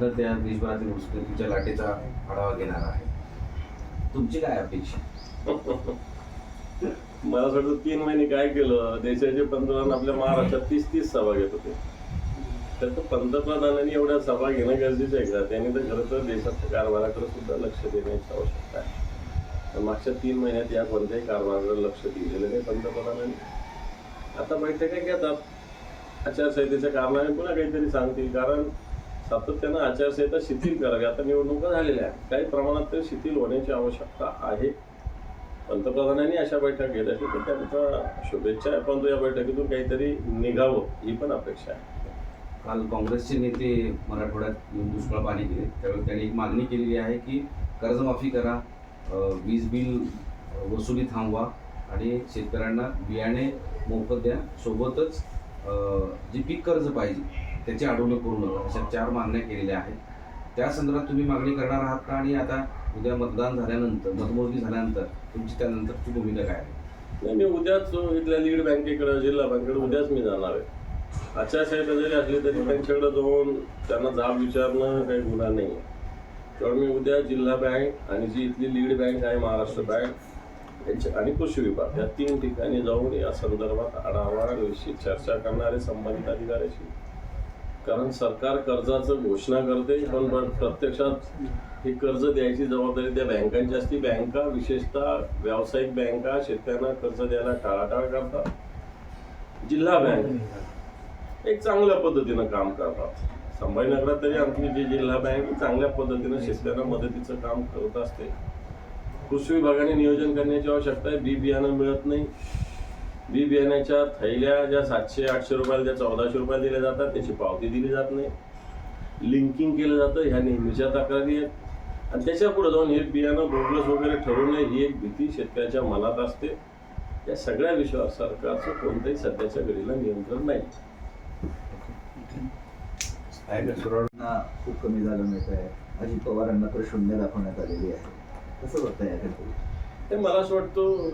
उष्णत्या देशभरातील उष्णतेच्या लाटेचा आढावा घेणार आहे. तुमची काय अपेक्षा? मला असं वाटतं तीन महिने काय केलं? देशाचे पंतप्रधान आपल्या महाराष्ट्रात तीस तीस सभा घेत होते. तर तो पंतप्रधानांनी एवढ्या सभा घेणं गरजेचं आहे का? त्यांनी तर खरं तर देशाच्या कारभाराकडे सुद्धा लक्ष देण्याची आवश्यकता आहे. तर मागच्या तीन महिन्यात या कोणत्याही कारभाराकडे लक्ष दिलेलं नाही पंतप्रधानांनी. आता बैठका घेतात. आचारसंहितेच्या कारणाने पुन्हा काहीतरी सांगतील. कारण सातत्यानं आचारसंहिता शिथिल करावी. आता निवडणुका झालेल्या आहेत. काही प्रमाणात ते शिथिल होण्याची आवश्यकता आहे. पंतप्रधानांनी अशा बैठक घेत असतील तर त्यांचा शुभेच्छा आहे. परंतु या बैठकीतून काहीतरी निघावं ही पण अपेक्षा आहे. काल काँग्रेसचे नेते मराठवाड्यात येऊन दुष्काळ पाणी केले त्यावेळी त्यांनी एक मागणी केलेली आहे की कर्जमाफी करा वीज बिल वसुली थांबवा आणि शेतकऱ्यांना बियाणे मोफत द्या. सोबतच जी जे पीक कर्ज पाहिजे त्याची अडवणूक करू नका अशा चार मागण्या केलेल्या आहेत. त्या संदर्भात तुम्ही मागणी करणार आहात का? आणि आता उद्या मतदान झाल्यानंतर मतमोजणी झाल्यानंतर तुमची त्यानंतरची भूमिका काय? आहे नाही मी उद्याच इथल्या लीड बँकेकडे जिल्हा बँकेकडे उद्याच मी जाणार आहे. आचारसंहिता जरी असली तरी त्यांच्याकडे जाऊन त्यांना जाब विचारणं काही गुन्हा नाही. आहे त्यामुळे मी उद्या जिल्हा बँक आणि जी इथली लीड बँक आहे महाराष्ट्र बँक यांच्या आणि कृषी विभाग या तीन ठिकाणी जाऊन या संदर्भात आढावा विषयी चर्चा करणारे संबंधित अधिकाऱ्याशी कारण सरकार कर्जाचं घोषणा करते पण प्रत्यक्षात ही कर्ज द्यायची जबाबदारी त्या बँकांची असते. बँका विशेषतः व्यावसायिक बँका शेतकऱ्यांना कर्ज द्यायला टाळाटाळ करतात. जिल्हा बँक एक चांगल्या पद्धतीनं काम करतात. संभाजीनगरात तरी आमची जी जिल्हा बँक चांगल्या पद्धतीनं शेतकऱ्यांना मदतीचं काम करत असते. कृषी विभागाने नियोजन करण्याची आवश्यकता आहे. बी बियाणं मिळत नाही. बी बियाण्याच्या थैल्या ज्या सातशे आठशे रुपयाला ज्या चौदाशे रुपयाला दिल्या जातात त्याची पावती दिली जात नाही. लिंकिंग केलं जातं ह्या नेहमीच्या तक्रारी आहेत. आणि त्याच्या पुढे जाऊन हे बियाणं बोगस वगैरे ठरू नये ही एक भीती शेतकऱ्याच्या मनात असते. या सगळ्या विषयावर सरकारचं कोणत्याही सध्याच्या घडीला नियंत्रण नाही. खूप कमी जागा मिळत आहे. अजित पवारांना तर शून्य दाखवण्यात आलेली आहे. कसं बघताय याकडे? हे मला असं वाटतं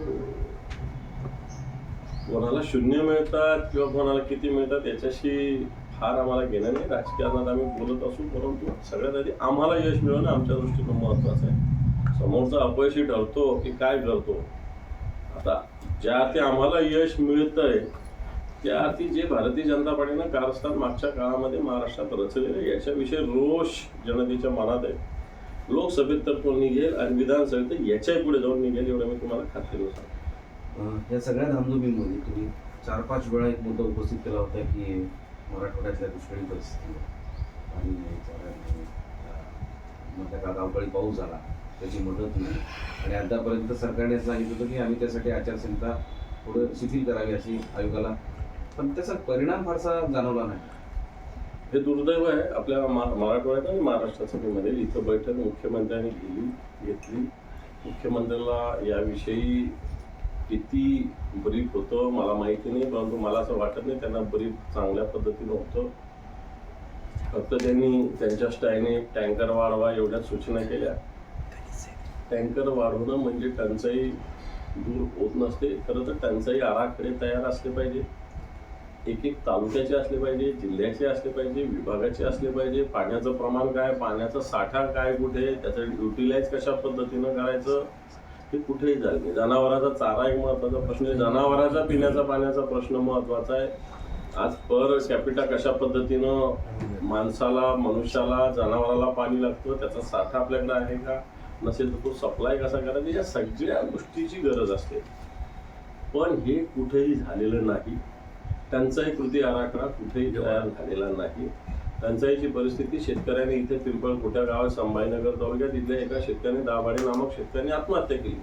कोणाला शून्य मिळतात किंवा कोणाला किती मिळतात याच्याशी फार आम्हाला घेणं नाही. राजकारणात आम्ही बोलत असू परंतु सगळ्यात आधी आम्हाला यश मिळवणं आमच्या दृष्टीनं महत्वाचं आहे. समोरचा अपयशी ठरतो की काय करतो. आता ज्या ते आम्हाला यश मिळतंय त्या अर्थी जे भारतीय जनता पार्टीनं कारस्थान मागच्या काळामध्ये महाराष्ट्रात रचलेलं आहे, याच्याविषयी रोष जनतेच्या मनात आहे. लोकसभेत तर कोण निघेल आणि विधानसभेत तर याच्याही पुढे जाऊन निघेल एवढं मी तुम्हाला खात्री सांगतो. या सगळ्या धामधुमीमध्ये तुम्ही चार पाच वेळा एक मुद्दा उपस्थित केला होता की मराठवाड्यातल्या दुष्काळी परिस्थितीवर. आणि मधल्या काळात अवकाळी पाऊस झाला त्याची मदत नाही आणि आतापर्यंत सरकारने सांगितलं होतं की आम्ही त्यासाठी आचारसंहिता थोडं शिथिल करावी अशी आयोगाला. पण त्याचा परिणाम फारसा जाणवला नाही. हे दुर्दैव आहे आपल्या मा- मराठवाड्यात आणि महाराष्ट्रासाठी इथं बैठक मुख्यमंत्र्यांनी घेतली मुख्यमंत्र्याला याविषयी किती ब्रीफ होतं मला माहिती नाही परंतु मला असं वाटत नाही त्यांना ब्रीफ चांगल्या पद्धतीनं होतं. फक्त त्यांनी त्यांच्या स्टायने टँकर वाढवा एवढ्या सूचना केल्या. टँकर वाढवणं म्हणजे टंचाई दूर होत नसते. खरं तर टंचाई आराखडे तयार असले पाहिजे. एक एक तालुक्याचे असले पाहिजे जिल्ह्याचे असले पाहिजे विभागाचे असले पाहिजे. पाण्याचं प्रमाण काय पाण्याचा साठा काय कुठे त्याचं युटिलाइज कशा पद्धतीनं करायचं? हे कुठेही झालं नाही. जनावरांचा चारा एक महत्त्वाचा प्रश्न आहे. जनावरांचा पिण्याचा पाण्याचा प्रश्न महत्त्वाचा आहे. आज पर कॅपिटा कशा पद्धतीनं माणसाला मनुष्याला जनावराला पाणी लागतं त्याचा साठा आपल्याकडे आहे का? नसेल तर तो सप्लाय कसा करायचा? या सगळ्या गोष्टीची गरज असते. पण हे कुठेही झालेलं नाही. त्यांचाही कृती आराखडा कुठेही तयार झालेला नाही. टंचाईची परिस्थिती शेतकऱ्याने इथे पिंपळकुट्या गावात संभाजीनगर तालुक्यात इथल्या एका शेतकऱ्याने दाभाडे नामक शेतकऱ्याने आत्महत्या केली.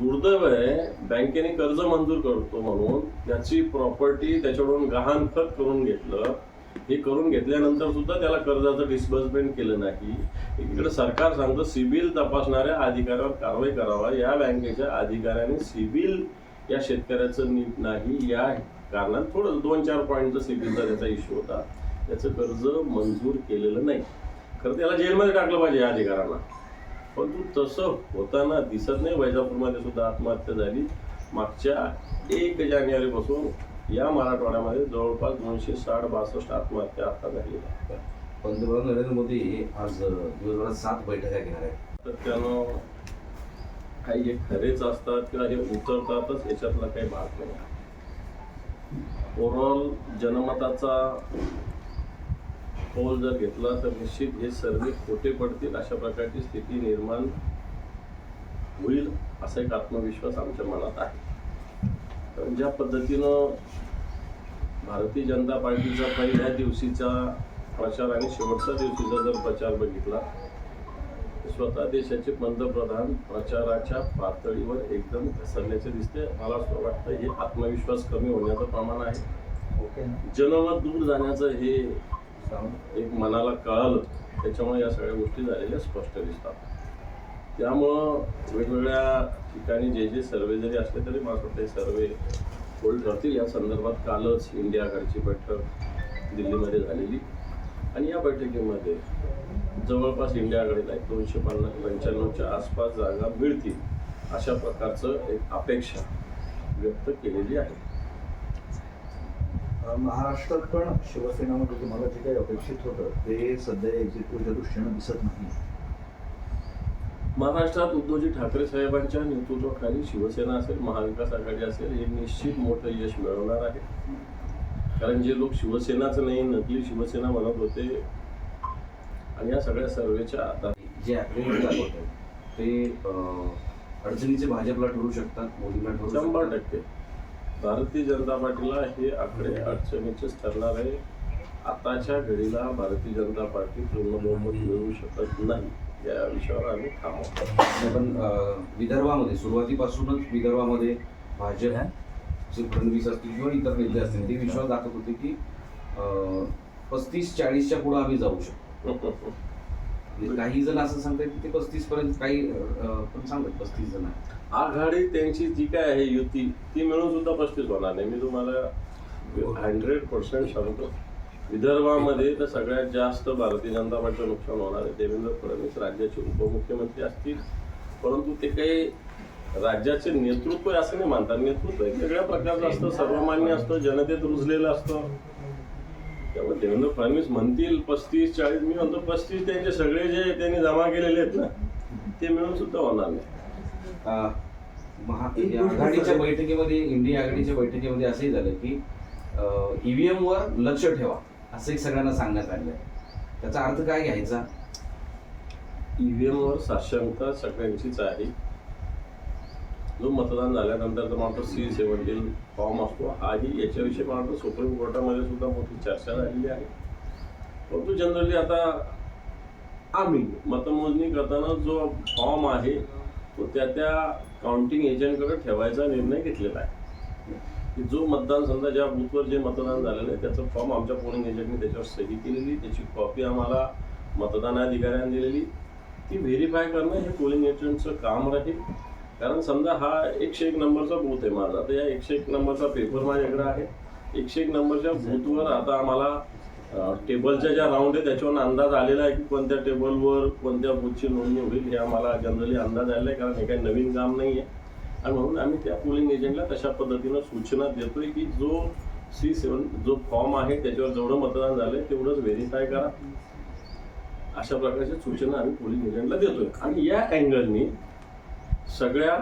दुर्दैव आहे बँकेने कर्ज मंजूर करतो म्हणून त्याची प्रॉपर्टी त्याच्याकडून गहाण खत करून घेतलं. हे करून घेतल्यानंतर सुद्धा त्याला कर्जाचं डिस्बर्समेंट केलं नाही. इकडे सरकार सांगतं सिबिल तपासणाऱ्या अधिकाऱ्यावर कारवाई करावा. या बँकेच्या अधिकाऱ्याने सिबिल या शेतकऱ्याचं नीट नाही. या कारणात थोडं दोन चार पॉईंटचा सिबिलचा त्याचा इश्यू होता. त्याचं कर्ज मंजूर केलेलं नाही. खरं त्याला जेलमध्ये टाकलं पाहिजे या अधिकाऱ्यांना परंतु तसं होताना दिसत नाही. वैजापूरमध्ये सुद्धा आत्महत्या झाली. मागच्या एक जानेवारीपासून या मराठवाड्यामध्ये जवळपास दोनशे साठ बासष्ट आत्महत्या आता झालेल्या पंतप्रधान नरेंद्र मोदी आज दिवसभरात सात बैठका घेणार आहेत. तर त्यानं काही हे खरेच असतात किंवा हे उतरतातच याच्यातला काही भाग नाही. ओव्हरऑल जनमताचा पोल जर घेतला तर निश्चित हे सर्वे खोटे पडतील अशा प्रकारची स्थिती निर्माण होईल असा एक आत्मविश्वास आमच्या मनात आहे. ज्या पद्धतीनं भारतीय जनता पार्टीचा पहिल्या दिवशीचा प्रचार आणि शेवटच्या दिवशीचा जर प्रचार बघितला स्वतः देशाचे पंतप्रधान प्रचाराच्या पातळीवर एकदम घसरल्याचे दिसते. मला असं वाटतं हे आत्मविश्वास कमी होण्याचं प्रमाण आहे. जनमत दूर जाण्याचं हे एक मनाला कळालं. त्याच्यामुळे या सगळ्या गोष्टी झालेल्या स्पष्ट दिसतात. त्यामुळं वेगवेगळ्या ठिकाणी जे जे सर्वे जरी असले तरी मला वाटतं सर्वे होल्ड राहतील. या संदर्भात कालच इंडिया आघाडीची बैठक दिल्लीमध्ये झालेली. आणि या बैठकीमध्ये जवळपास इंडिया आघाडीला एक दोनशे पन्नास पंच्याण्णवच्या आसपास जागा मिळतील अशा प्रकारचं एक अपेक्षा व्यक्त केलेली आहे. महाराष्ट्रात पण शिवसेनामध्ये तुम्हाला जे काही अपेक्षित होतं ते सध्या एक्झिक्युटिव्हच्या दृष्टीनं दिसत नाही. महाराष्ट्रात उद्धवजी ठाकरे साहेबांच्या नेतृत्वाखाली शिवसेना असेल महाविकास आघाडी असेल हे निश्चित मोठं यश मिळवणार आहे. कारण जे लोक शिवसेनाच नाही नकली शिवसेना म्हणत होते आणि या सगळ्या सर्वेच्या आता जे ॲफिडेव्हिट दाखवत आहेत ते अं, अडचणीचे भाजपला ठरू शकतात मोदींना ठरू शंभर शकतात टक्के. भारतीय जनता पार्टीला हे आकडे अडचणीचेच ठरणार आहे. आताच्या घडीला भारतीय जनता पार्टी पूर्ण बहुमत मिळवू शकत नाही. या विषयावर आम्ही नाही, पण विदर्भामध्ये सुरुवातीपासूनच विदर्भामध्ये भाजप जे फडणवीस असतील किंवा इतर नेते असतील ते विश्वास दाखवत होते की पस्तीस चाळीसच्या पुढे आम्ही जाऊ शकतो. म्हणजे काही जण असं सांगतात की ते पस्तीस पर्यंत काही पण सांगतात पस्तीस जण. आहेत. आघाडी त्यांची जी काय आहे युती ती मिळून सुद्धा पस्तीस होणार नाही. मी तुम्हाला हंड्रेड पर्सेंट सांगतो. विदर्भामध्ये तर सगळ्यात जास्त भारतीय जनता पार्टीचं नुकसान होणार आहे. देवेंद्र फडणवीस राज्याचे उपमुख्यमंत्री असतील. परंतु ते काही राज्याचे नेतृत्व असं नाही मानतात नेतृत्व एक वेगळ्या प्रकारचं असतं. सर्वमान्य असतं. जनतेत रुजलेलं असतं. त्यामुळे देवेंद्र फडणवीस म्हणतील पस्तीस चाळीस. मी म्हणतो पस्तीस त्यांचे सगळे जे त्यांनी जमा केलेले आहेत ना ते मिळून सुद्धा होणार नाही. महा आघाडीच्या बैठकीमध्ये इंडिया आघाडीच्या बैठकीमध्ये असंही झालं की ईव्हीएम वर लक्ष ठेवा असंही सगळ्यांना सांगण्यात आलं त्याचा अर्थ काय घ्यायचा? ईव्हीएम वर साक्षरता सगळ्यांचीच आहे. जो मतदान झाल्यानंतर तर मात्र सी सेवन्टीन फॉर्म असतो. हाही याच्याविषयी मात्र सुप्रीम कोर्टामध्ये सुद्धा मोठी चर्चा झालेली आहे. परंतु जनरली आता आम्ही मतमोजणी करताना जो फॉर्म आहे तो त्या त्या काउंटिंग एजंटकडे ठेवायचा निर्णय घेतलेला आहे. की जो मतदान समजा ज्या बूथवर जे मतदान झालेलं आहे त्याचं फॉर्म आमच्या पोलिंग एजंटने त्याच्यावर सही केलेली त्याची कॉपी आम्हाला मतदान अधिकाऱ्यांनी दिलेली. ती व्हेरीफाय करणं हे पोलिंग एजंटचं काम राहील. कारण समजा हा एकशे एक नंबरचा बूथ आहे माझा. तर या एकशे एक नंबरचा पेपर माझ्याकडे आहे. एकशे एक नंबरच्या बूथवर आता आम्हाला टेबलच्या ज्या राऊंड आहे त्याच्यावर अंदाज आलेला आहे की कोणत्या टेबलवर कोणत्या बुथची नोंदणी होईल हे आम्हाला जनरली अंदाज आलेला आहे कारण हे काही नवीन काम नाही आहे. आणि म्हणून आम्ही त्या पोलिंग एजंटला तशा पद्धतीनं सूचना देतोय की जो सी सेवन जो फॉर्म आहे त्याच्यावर जेवढं मतदान झालंय तेवढंच व्हेरीफाय करा. अशा प्रकारच्या सूचना आम्ही पोलिंग एजंटला देतोय. आणि या अँगलनी सगळ्या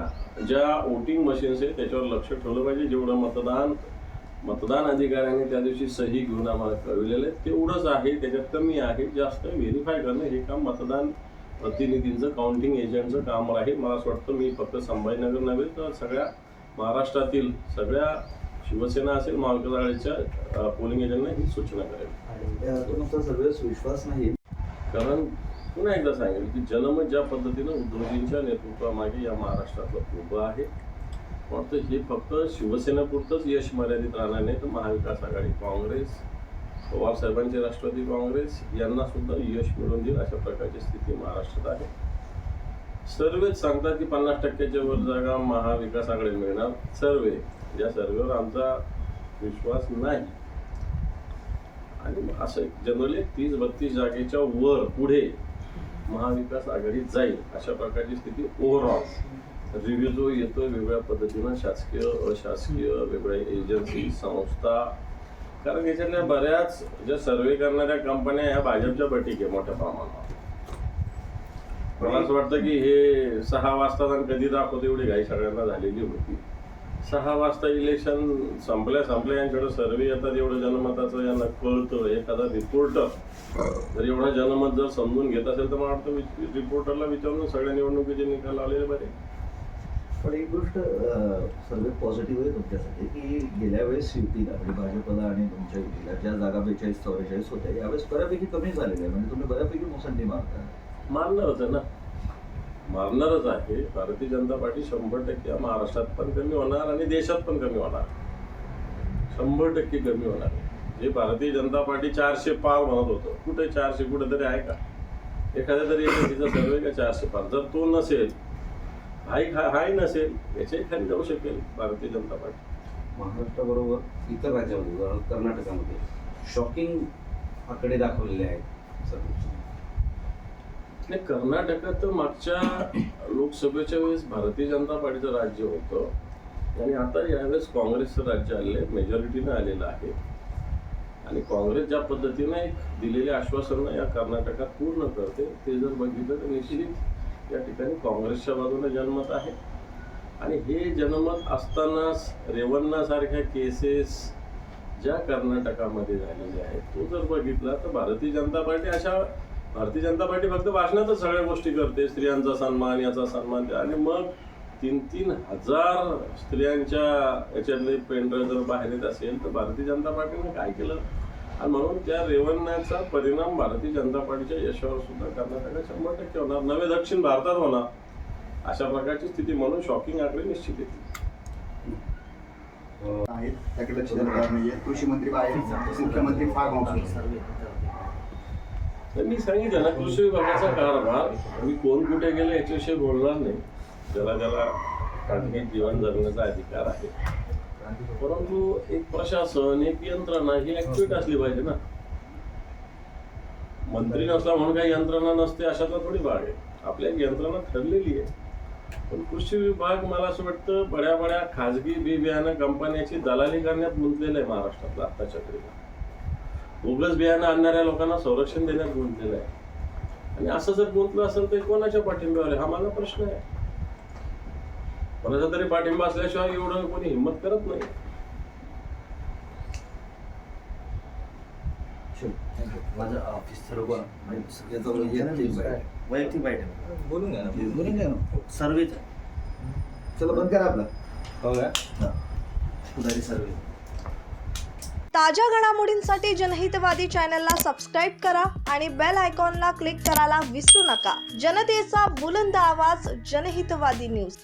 ज्या वोटिंग मशीन्स आहेत त्याच्यावर लक्ष ठेवलं पाहिजे जेवढं मतदान मतदान अधिकाऱ्यांनी त्या दिवशी सही घेऊन आम्हाला कळविलेलं. आहे तेवढंच आहे त्याच्यात कमी आहे जास्त व्हेरीफाय करणं हे काम मतदान प्रतिनिधींचं काउंटिंग एजंटचं काम राहील मला असं वाटतं मी फक्त संभाजीनगर नव्हे तर सगळ्या महाराष्ट्रातील सगळ्या शिवसेना असेल महाविकास आघाडीच्या पोलिंग एजंटना ही सूचना करेल. सर्वच विश्वास नाही. कारण पुन्हा एकदा सांगेल की जनमत ज्या पद्धतीनं उद्धवजींच्या नेतृत्वामागे या महाराष्ट्रातलं उभं आहे वाटतं हे फक्त शिवसेनेपुरतंच यश मर्यादित राहणार नाही तर महाविकास आघाडी काँग्रेस पवारसाहेबांचे राष्ट्रवादी काँग्रेस यांना सुद्धा यश मिळवून देईल अशा प्रकारची स्थिती महाराष्ट्रात आहे. सर्वेच सांगतात की पन्नास टक्क्याच्या वर जागा महाविकास आघाडी मिळणार. सर्वे या सर्वेवर आमचा विश्वास नाही. आणि असं जनरली तीस बत्तीस जागेच्या वर पुढे महाविकास आघाडी जाईल अशा प्रकारची स्थिती ओव्हरऑल रिव्ह्यू जो येतो वेगवेगळ्या पद्धतीनं शासकीय अशासकीय वेगवेगळ्या एजन्सी संस्था. कारण याच्यातल्या बऱ्याच ज्या सर्वे करणाऱ्या कंपन्या ह्या भाजपच्या बटीक आहे मोठ्या प्रमाणावर मला असं वाटतं की हे सहा वाजता आणि कधी दाखवतो एवढी घाई सगळ्यांना झालेली होती. सहा वाजता इलेक्शन संपल्या संपल्या यांच्याकडे सर्वे येतात एवढं जनमताचं यांना कळतं. एखादा रिपोर्टर जर एवढा जनमत जर समजून घेत असेल तर मला वाटतं रिपोर्टरला विचारून सगळ्या निवडणुकीचे निकाल आलेले बरे. पण एक गोष्ट सर्व पॉझिटिव्ह आहे तुमच्यासाठी की गेल्या वेळेस युतीला म्हणजे भाजपला आणि तुमच्या युतीला ज्या जागा बेचाळीस चौवेचाळीस होत्या यावेळेस बऱ्यापैकी कमी झालेल्या आहे म्हणजे तुम्ही बऱ्यापैकी मुसंडी मारता. मारणारच आहे ना. मारणारच आहे. भारतीय जनता पार्टी शंभर टक्के महाराष्ट्रात पण कमी होणार आणि देशात पण कमी होणार. शंभर टक्के कमी होणार. जे भारतीय जनता पार्टी चारशे पार म्हणत होतं. कुठे चारशे कुठेतरी आहे का? एखाद्या तरी एजन्सीचा सर्वे का चारशे पार. जर तो नसेल हाय हाय नसेल याच्याही खाली जाऊ शकेल भारतीय जनता पार्टी. महाराष्ट्राबरोबर इतर राज्यामध्ये उदाहरण कर्नाटकामध्ये शॉकिंग आकडे दाखवलेले आहेत नाही कर्नाटकात तर मागच्या लोकसभेच्या वेळेस भारतीय जनता पार्टीचं राज्य होतं. आणि आता यावेळेस काँग्रेसचं राज्य आलेलं आहे मेजॉरिटीनं आलेलं आहे. आणि काँग्रेस ज्या पद्धतीनं एक दिलेले आश्वासनं या कर्नाटकात पूर्ण करते ते जर बघितलं तर निश्चित या ठिकाणी काँग्रेसच्या बाजूने जनमत आहे. आणि हे जनमत असतानाच रेवन्नासारख्या केसेस ज्या कर्नाटकामध्ये झालेल्या आहेत तो जर बघितला तर भारतीय जनता पार्टी अशा भारतीय जनता पार्टी फक्त भाषणातच सगळ्या गोष्टी करते. स्त्रियांचा सन्मान याचा सन्मान आणि मग तीन तीन हजार स्त्रियांच्या याच्यातले पेंढरं जर बाहेर येत असेल तर भारतीय जनता पार्टीनं काय केलं? आणि म्हणून त्या रेवन्नाचा परिणाम भारतीय जनता पार्टीच्या यशावर सुद्धा कर्नाटकात शंभर टक्के होणार. नवे दक्षिण भारतात होणार. अशा प्रकारची स्थिती म्हणून शॉकिंग आकडे निश्चित येतील. आहेत. त्याकडे लक्ष द्यायला तयार नाहीये. कृषी मंत्री बाहेर मुख्यमंत्री फार मावशी तर मी सांगितलं ना कृषी विभागाचा कारभार मी कोण कुठे गेले याच्याविषयी बोलणार नाही. ज्याला ज्याला खाजगी जीवन जगण्याचा अधिकार आहे. परंतु एक प्रशासन एक यंत्रणा ही ऍक्टिव्हेट असली पाहिजे ना. मंत्री नसला म्हणून काही यंत्रणा नसते अशातला थोडी भाग आहे. आपल्या यंत्रणा ठरलेली आहे. पण कृषी विभाग मला असं वाटतं बड्या बड्या खाजगी बी बियाणं कंपन्याची दलाली करण्यात गुंतलेलं आहे महाराष्ट्रातला आत्ताच्या घडीला. बोगस बियाणं आणणाऱ्या लोकांना संरक्षण देण्यात गुंतलेलं आहे. आणि असं जर गुंतलं असेल तर कोणाच्या पाठिंब्यावर हा माझा प्रश्न आहे. कोणाचा तरी पाठिंबा असल्याशिवाय एवढं कोणी हिंमत करत नाही. माझं ऑफिस सर्व याचा वैयक्तिक बाहेर. वैयक्तिक बैठक बोलून घ्या ना. बोलून घ्या ना. सर्वेच. चला बंद करा आपला. हो का. पुढारी सर्वे. ताज्या घडामोडींसाठी जनहितवादी चॅनलला सबस्क्राईब करा आणि बेल आयकॉनला क्लिक करायला विसरू नका. जनतेचा बुलंद आवाज जनहितवादी न्यूज